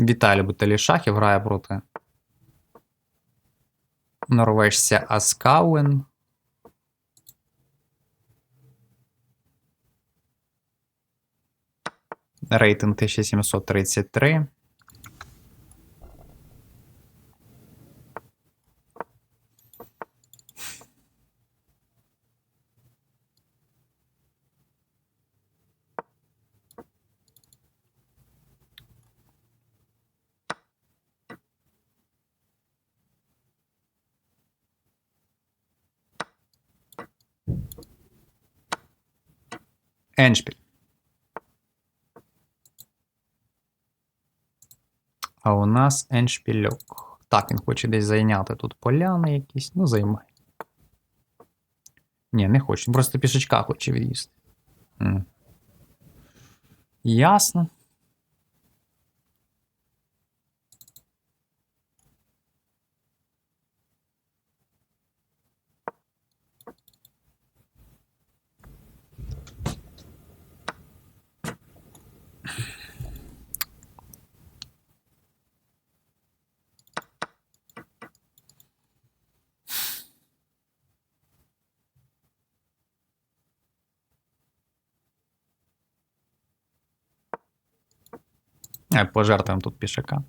Віталій любителі шахів грає проти норвежця Аскауен. Рейтинг 1733. Еншпіль. А у нас еншпільок. Так, він хоче десь зайняти тут поляни якісь. Ну, займай. Ні, не хоче. Просто пішечка хоче від'їсти. Ясно. Пожертвуємо тут пішака.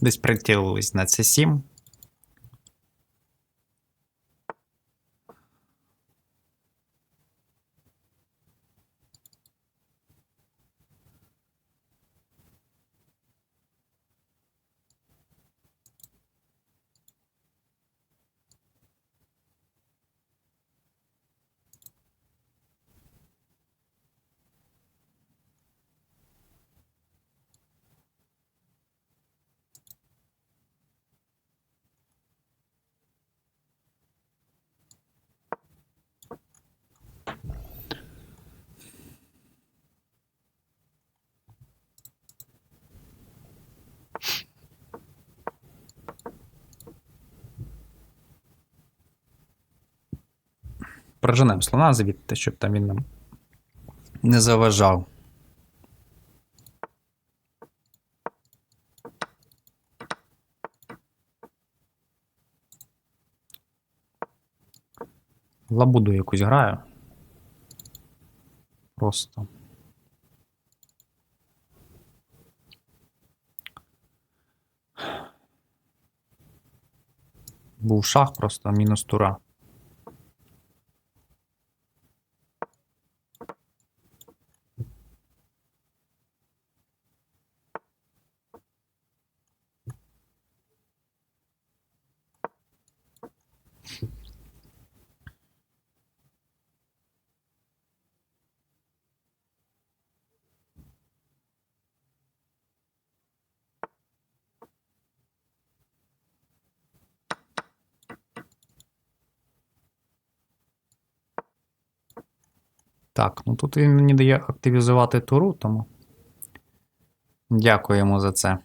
Десь прицілились на C7. Проженемо слона звідти, щоб там він нам не заважав. Лабуду якусь граю. Просто. Був шах просто мінус тура. Так, ну тут він мені дає активізувати туру, тому. Дякуємо за це.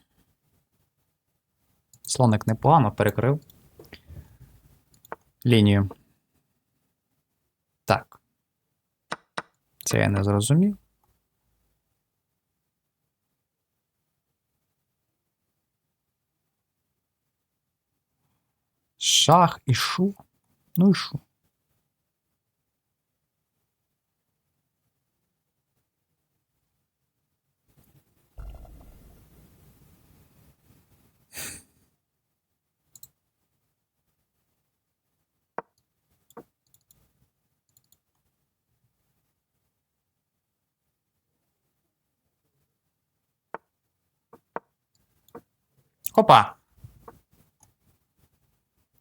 Слоник непогано перекрив лінію. Так. Це я не зрозумів. Шах і шу. Ну і шу. Хопа.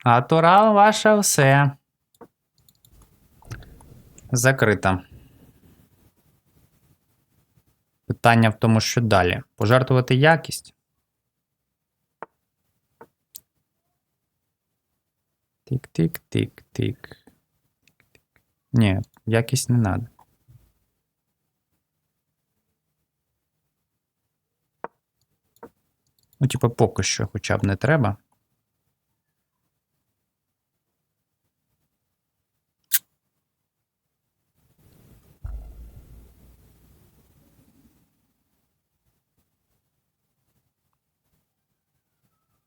А тура ваше все. Закрита. Питання в тому, що далі. Пожертвувати якість. Тик-тик-тик-тик. Ні, якість не треба. Ну, типа, поки що хоча б не треба.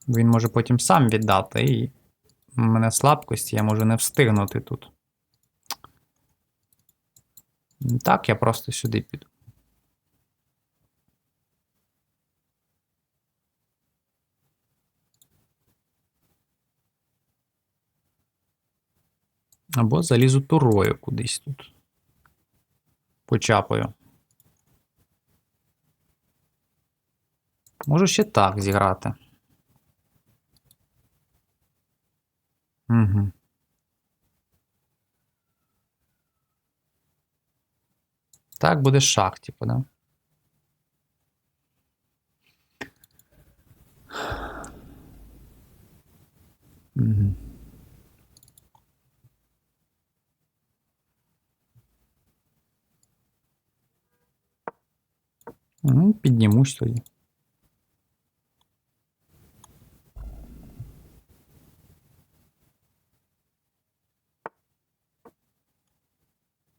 Він може потім сам віддати, і в мене слабкості, я можу не встигнути тут. Так, я просто сюди піду. Або залізу турою кудись тут. Почапаю. Можу ще так зіграти. Угу. Так буде шах, типу, да? Угу. Ну, піднімусь тоді.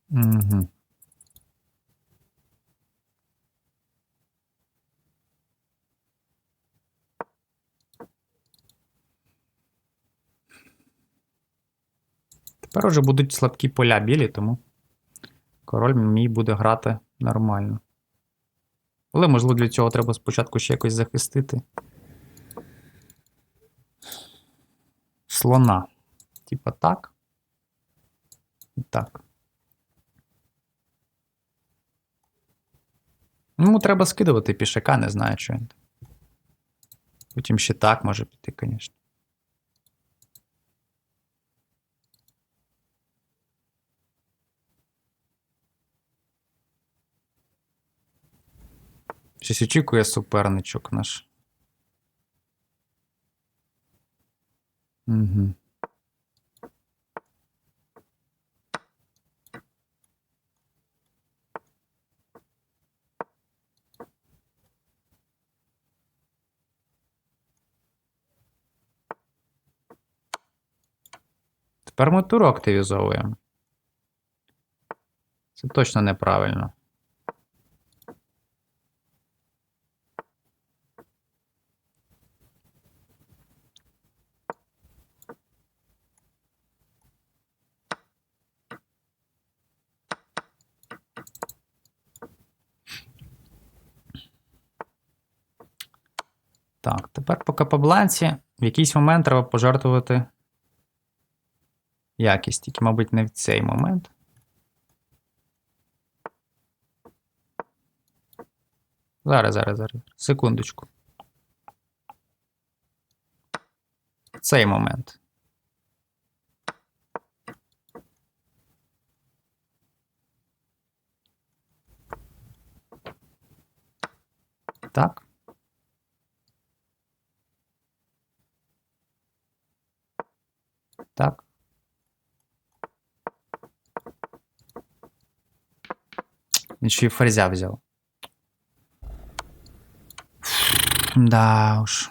Угу. Тепер уже будуть слабкі поля білі, тому король мій буде грати нормально. Але, можливо, для цього треба спочатку ще якось захистити. Слона. Типа так. І так. Йому треба скидувати пішака, не знаю, що він. Потім ще так може піти, звісно. Щось очікує суперничок наш. Угу. Тепер ми туру активізовуємо. Це точно неправильно. Так, тепер по капабланці в якийсь момент треба пожертвувати якість, тільки, мабуть, не в цей момент. Зараз, зараз, зараз. Секундочку. Цей момент. Так. Він фарзя й ферзя взяв. Да уж.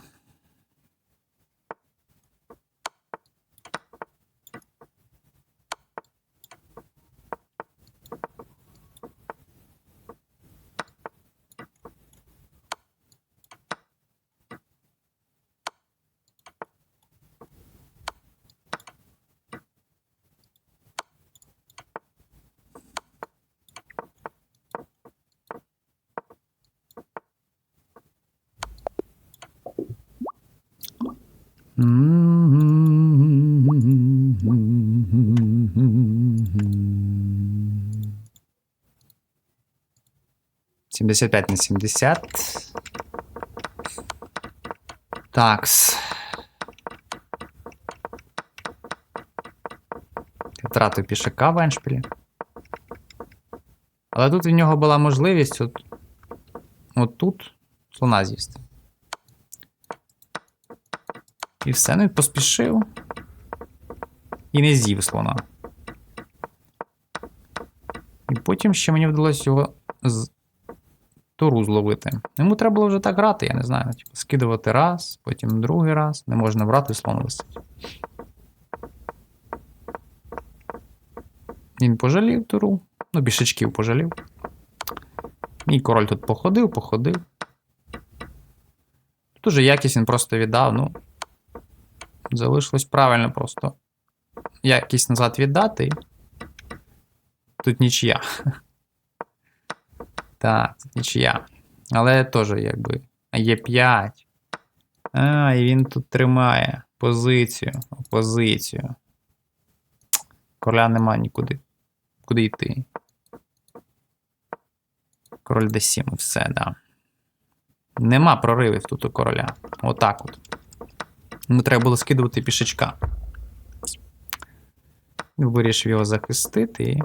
Сімдесят п'ять на сімдесят. Такс. Я Втратив пішака в Еншпілі. Але тут в нього була можливість от, от тут слона з'їсти. І все, ну і поспішив. І не з'їв слона. І потім ще мені вдалося його з туру зловити. Йому треба було вже так грати, я не знаю. Типу, скидувати раз, потім другий раз. Не можна брати, слон висить. Він пожалів туру. Ну, бішечків пожалів. Мій король тут походив, походив. Тут уже якість він просто віддав, ну. Залишилось правильно просто. Якість назад віддати. Тут нічия. Так, тут нічия. Але теж якби. Є 5. А, і він тут тримає позицію. Позицію. Короля нема нікуди. Куди йти? Король d7, все, да. Нема проривів тут у короля. Отак от. Йому треба було скидувати пішечка. Вирішив його захистити.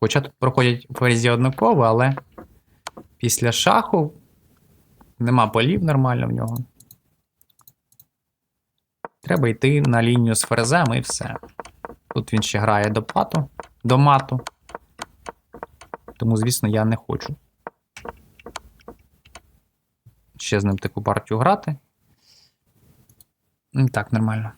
Хоча тут проходять ферзі однаково, але після шаху нема полів нормально в нього. Треба йти на лінію з ферзем і все. Тут він ще грає до пату, до мату. Тому, звісно, я не хочу. Ще з ним таку партію грати. Так, нормально.